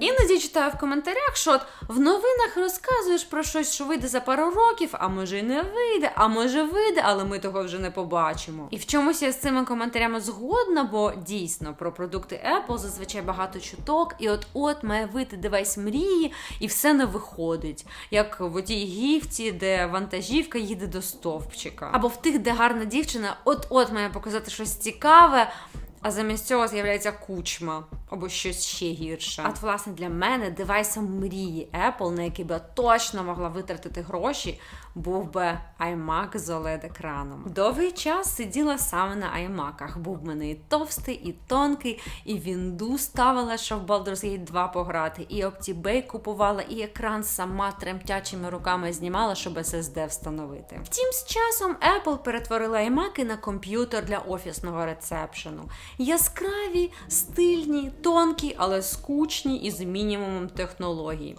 Іноді читаю в коментарях, що от в новинах розказуєш про щось, що вийде за пару років, а може й не вийде, а може вийде, але ми того вже не побачимо. І в чомусь я з цими коментарями згодна, бо дійсно про продукти Apple зазвичай багато чуток, і от от має вийти девайс мрії, і все не виходить. Як в отій гіфті, де вантажівка їде до стовпчика. Або в тих, де гарна дівчина от-от має показати щось цікаве. А замість цього з'являється кучма або щось ще гірше. От, власне, для мене девайсом мрії Apple, на який би я точно могла витратити гроші, був би iMac з oled екраном. Довгий час сиділа саме на iMacах. Був в мене і товстий, і тонкий, і Вінду ставила, щоб в Baldur's Gate 2 пограти, і OptiBay купувала, і екран сама тремтячими руками знімала, щоб SSD встановити. Втім, з часом Apple перетворила iMac на комп'ютер для офісного рецепшену. Яскраві, стильні, тонкі, але скучні і з мінімумом технологій.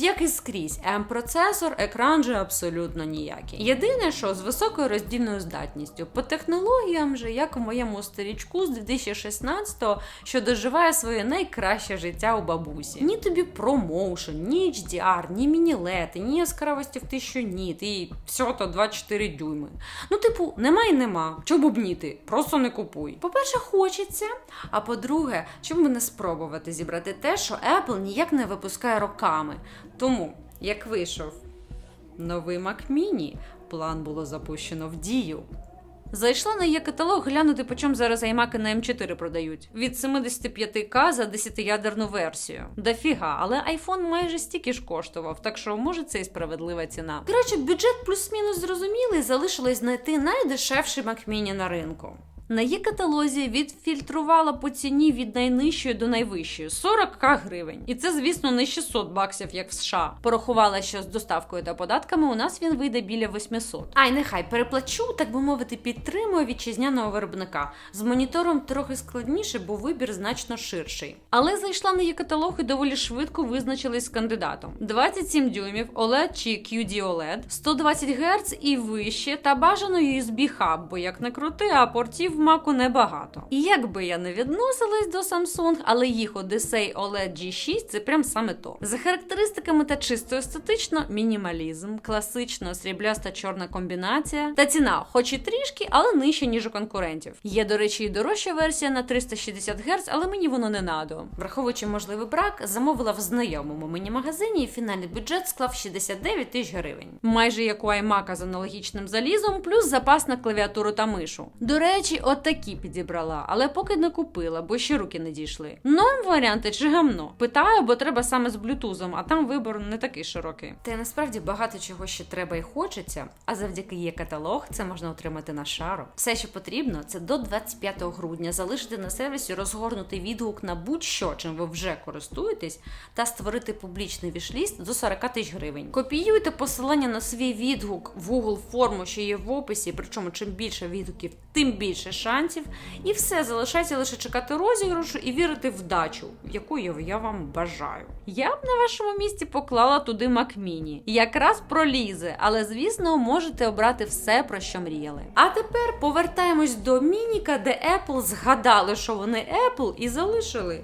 Як і скрізь, М-процесор, екран же абсолютно ніякий. Єдине, що з високою роздільною здатністю, по технологіям же, як в моєму старічку з 2016-го, що доживає своє найкраще життя у бабусі. Ні тобі промоушен, ні HDR, ні мінілети, ні яскравості в 1000 ніт, і всього то 24 дюйми. Ну, типу, нема і нема. Чого бубніти? Просто не купуй. По-перше, хочеться. А по-друге, чому не спробувати зібрати те, що Apple ніяк не випускає роками. Тому, як вийшов новий Mac Mini, план було запущено в дію. Зайшла на є каталог глянути, по чому зараз iMac на М4 продають. Від 75к за 10-ядерну версію. Дофіга, але iPhone майже стільки ж коштував, так що може це і справедлива ціна. Коротше, бюджет плюс-мінус зрозумілий, залишилось знайти найдешевший Mac Mini на ринку. На її каталозі відфільтрувала по ціні від найнижчої до найвищої 40к гривень. І це, звісно, не 600 баксів, як в США. Порахувала, що з доставкою та податками у нас він вийде біля 800. Ай, нехай переплачу, так би мовити, підтримую вітчизняного виробника. З монітором трохи складніше, бо вибір значно ширший. Але зайшла на її каталог і доволі швидко визначились з кандидатом: 27 дюймів OLED чи QD OLED, 120 Гц і вище, та бажано USB хаб, бо як не крути, а портів Маку небагато. І як я не відносилась до Samsung, але їх Odyssey OLED G6 це прям саме то. За характеристиками та чисто естетично, мінімалізм, класично срібляста чорна комбінація та ціна, хоч і трішки, але нижча, ніж у конкурентів. Є, до речі, і дорожча версія на 360 Гц, але мені воно не надо. Враховуючи можливий брак, замовила в знайомому мені магазині і фінальний бюджет склав 69 тисяч гривень. Майже як у iMac з аналогічним залізом, плюс запас на клавіатуру та мишу. До речі, от такі підібрала, але поки не купила, бо ще руки не дійшли. Норм варіанти чи гамно? Питаю, бо треба саме з блютузом, а там вибор не такий широкий. Та насправді багато чого ще треба і хочеться, а завдяки є каталог, це можна отримати на шару. Все, що потрібно, це до 25 грудня залишити на сервісі розгорнутий відгук на будь-що, чим ви вже користуєтесь, та створити публічний вішліст до 40 тисяч гривень. Копіюйте посилання на свій відгук в Google форму, що є в описі. Причому чим більше відгуків, тим більше шансів. І все залишається лише чекати розіграшу і вірити в дачу, яку я вам бажаю. Я б на вашому місці поклала туди Mini. Якраз пролізе, але звісно, можете обрати все, про що мріяли. А тепер повертаємось до Мініка, де Apple згадали, що вони Apple, і залишили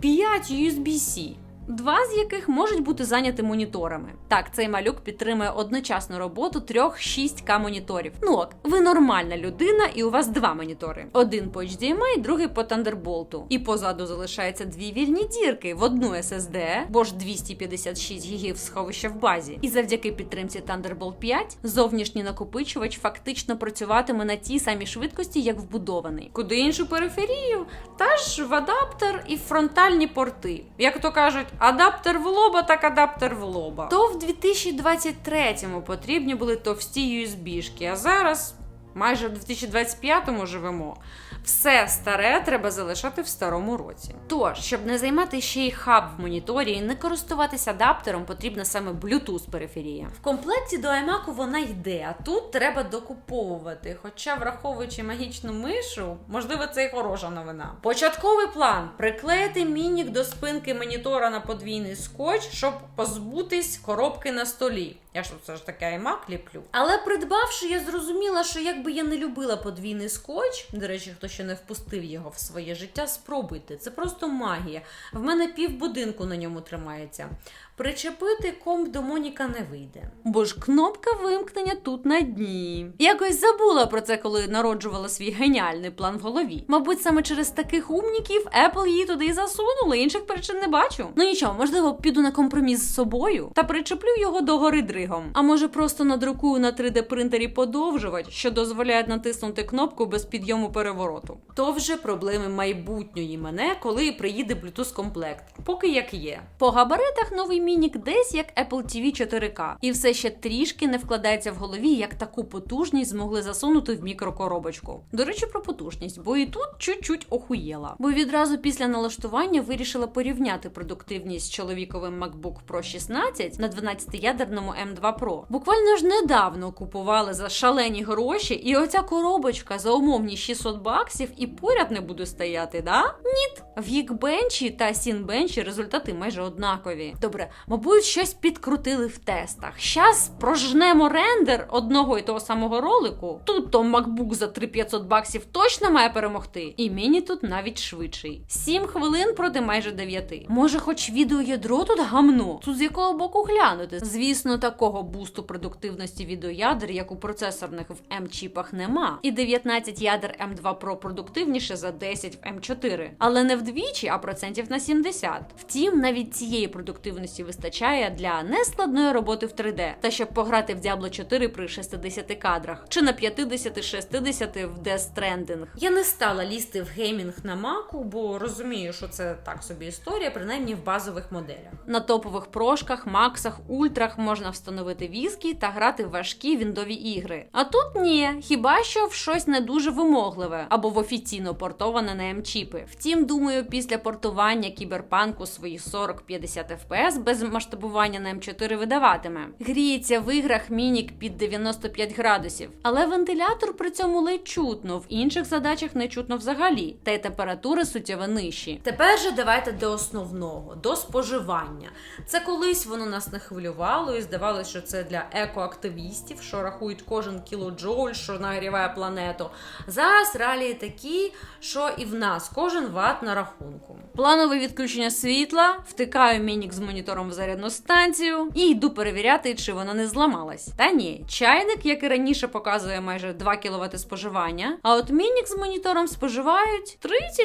5 USB-C. Два з яких можуть бути зайняті моніторами. Так, цей малюк підтримує одночасну роботу трьох 6К моніторів. Ну ок, ви нормальна людина, і у вас два монітори: один по HDMI, другий по Thunderbolt. І позаду залишається дві вільні дірки в одну SSD, бо ж 256 гігів сховища в базі. І завдяки підтримці Thunderbolt 5 зовнішній накопичувач фактично працюватиме на тій самій швидкості, як вбудований. Куди іншу периферію? Та ж в адаптер і фронтальні порти. Як то кажуть, адаптер в лоба, так адаптер в лоба. То в 2023-му потрібні були товсті USB-шки, а зараз. Майже в 2025-му живемо. Все старе треба залишати в старому році. Тож, щоб не займати ще й хаб в моніторі і не користуватися адаптером, потрібна саме Bluetooth периферія. В комплекті до iMac вона йде, а тут треба докуповувати. Хоча, враховуючи магічну мишу, можливо, це і хороша новина. Початковий план приклеїти мінік до спинки монітора на подвійний скотч, щоб позбутись коробки на столі. Я ж все ж таки iMac ліплю. Але придбавши, я зрозуміла, що якби я не любила подвійний скотч, до речі, хто ще не впустив його в своє життя, спробуйте. Це просто магія. В мене пів будинку на ньому тримається. Причепити комп до Моніка не вийде. Бо ж кнопка вимкнення тут на дні. Якось забула про це, коли народжувала свій геніальний план в голові. Мабуть, саме через таких умніків Apple її туди і засунули, інших причин не бачу. Ну нічого, можливо, піду на компроміс з собою та причеплю його до гори дригом. А може просто надрукую на 3D принтері подовжувач, що дозволяє натиснути кнопку без підйому перевороту. То вже проблеми майбутньої мене, коли приїде Bluetooth комплект. Поки як є. По габаритах новий мінік десь як Apple TV 4K. І все ще трішки не вкладається в голові, як таку потужність змогли засунути в мікрокоробочку. До речі, про потужність, бо і тут чуть-чуть охуєла. Бо відразу після налаштування вирішила порівняти продуктивність з чоловіковим MacBook Pro 16 на 12-ядерному M2 Pro. Буквально ж недавно купували за шалені гроші, і оця коробочка за умовні 600 баксів і поряд не буде стояти, да? Ніт. В Geekbench та Cinebench результати майже однакові. Добре, мабуть, щось підкрутили в тестах. Щас прожнемо рендер одного і того самого ролику. Тут то MacBook за 3500 баксів точно має перемогти. І міні тут навіть швидший. 7 хвилин проти майже 9. Може, хоч відеоядро тут гамно? Тут з якого боку глянути? Звісно, такого бусту продуктивності відеоядер, як у процесорних в M-чіпах, нема. І 19 ядер M2 Pro продуктивніше за 10 в M4. Але не вдвічі, а процентів на 70. Втім, навіть цієї продуктивності вистачає для нескладної роботи в 3D, та щоб пограти в Diablo 4 при 60 кадрах, чи на 50-60 в Death Stranding. Я не стала лізти в геймінг на Маку, бо розумію, що це так собі історія, принаймні в базових моделях. На топових прошках, максах, ультрах можна встановити віскі та грати в важкі віндові ігри. А тут ні, хіба що в щось не дуже вимогливе або в офіційно портоване на М-чіпи. Втім, думаю, після портування кіберпанку свої 40-50 FPS без масштабування на М4 видаватиме. Гріється в іграх мінік під 95 градусів, але вентилятор при цьому ледь чутно, в інших задачах не чутно взагалі, та й температури суттєво нижчі. Тепер же давайте до основного, до споживання. Це колись воно нас не хвилювало і здавалося, що це для екоактивістів, що рахують кожен кілоджоуль, що нагріває планету. Зараз реалії такі, що і в нас кожен ват на рахунку. Планове відключення світла, втикаю мінік з монітором в зарядну станцію і йду перевіряти, чи вона не зламалась. Та ні, чайник, як і раніше, показує майже 2 кВт споживання. А от мінік з монітором споживають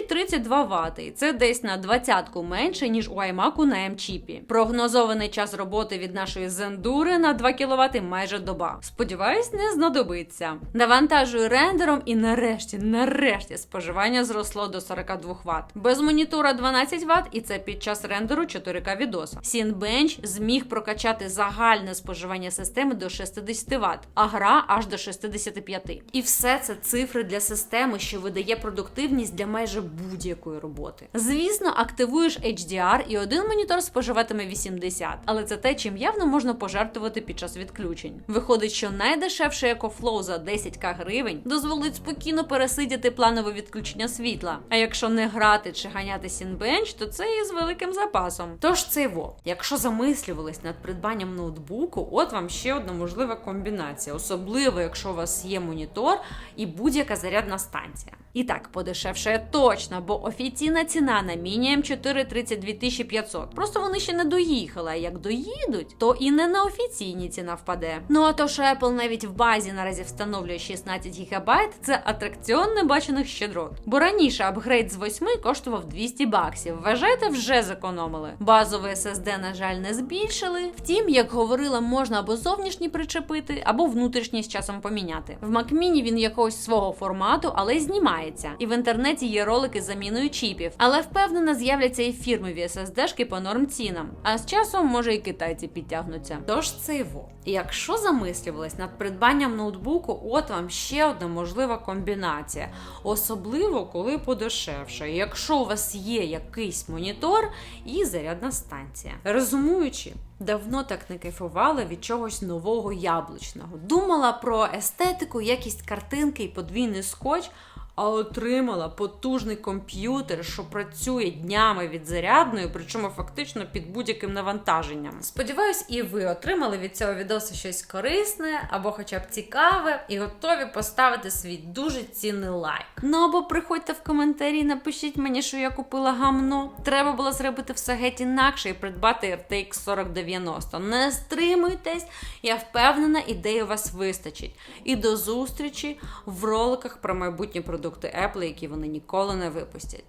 30-32 Вт. І це десь на двадцятку менше, ніж у iMac на М-чіпі. Прогнозований час роботи від нашої зендури на 2 кВт майже доба. Сподіваюсь, не знадобиться. Навантажую рендером і нарешті, нарешті, споживання зросло до 42 Вт. Без монітора 12 Вт, і це під час рендеру 4К відоса. Cinebench зміг прокачати загальне споживання системи до 60 Вт, а гра аж до 65. І все це цифри для системи, що видає продуктивність для майже будь-якої роботи. Звісно, активуєш HDR і один монітор споживатиме 80, але це те, чим явно можна пожертвувати під час відключень. Виходить, що найдешевший EcoFlow за 10к гривень дозволить спокійно пересидіти планове відключення світла. А якщо не грати чи ганяти Cinebench, то це і з великим запасом. Тож це во, якщо замислювались над придбанням ноутбуку, от вам ще одна можлива комбінація, особливо якщо у вас є монітор і будь-яка зарядна станція. І так, подешевшає точно, бо офіційна ціна на Mini M4 32 500. Просто вони ще не доїхали. А як доїдуть, то і не на офіційні ціна впаде. Ну а то, що Apple навіть в базі наразі встановлює 16 ГБ, це атракціон небачених щедрот. Бо раніше апгрейд з 8 коштував 200 баксів. Вважайте, вже зекономили. Базовий SSD, на жаль, не збільшили. Втім, як говорила, можна або зовнішні причепити, або внутрішні з часом поміняти. В Mac Mini він якогось свого формату, але знімається. І в інтернеті є ролики з заміною чіпів. Але впевнена, з'являться і фірмові SSD-шки по норм цінам. А з часом може і китайці підтягнуться. Тож його. І якщо замислювались над придбанням ноутбуку, от вам ще одна можлива комбінація. Особливо, коли подешевше. Якщо у вас є якийсь монітор і зарядна станція. Розумуючи, Давно так не кайфувала від чогось нового яблучного. Думала про естетику, якість картинки і подвійний скотч. А отримала потужний комп'ютер, що працює днями від зарядної, причому фактично під будь-яким навантаженням. Сподіваюсь, і ви отримали від цього відосу щось корисне або хоча б цікаве, і готові поставити свій дуже цінний лайк. Ну або приходьте в коментарі, напишіть мені, що я купила гамно. Треба було зробити все геть інакше і придбати RTX 4090. Не стримуйтесь, я впевнена, ідеї у вас вистачить. І до зустрічі в роликах про майбутні продукти Apple, які вони ніколи не випустять.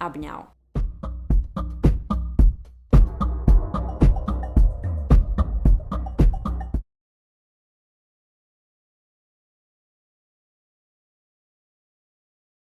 Обняв.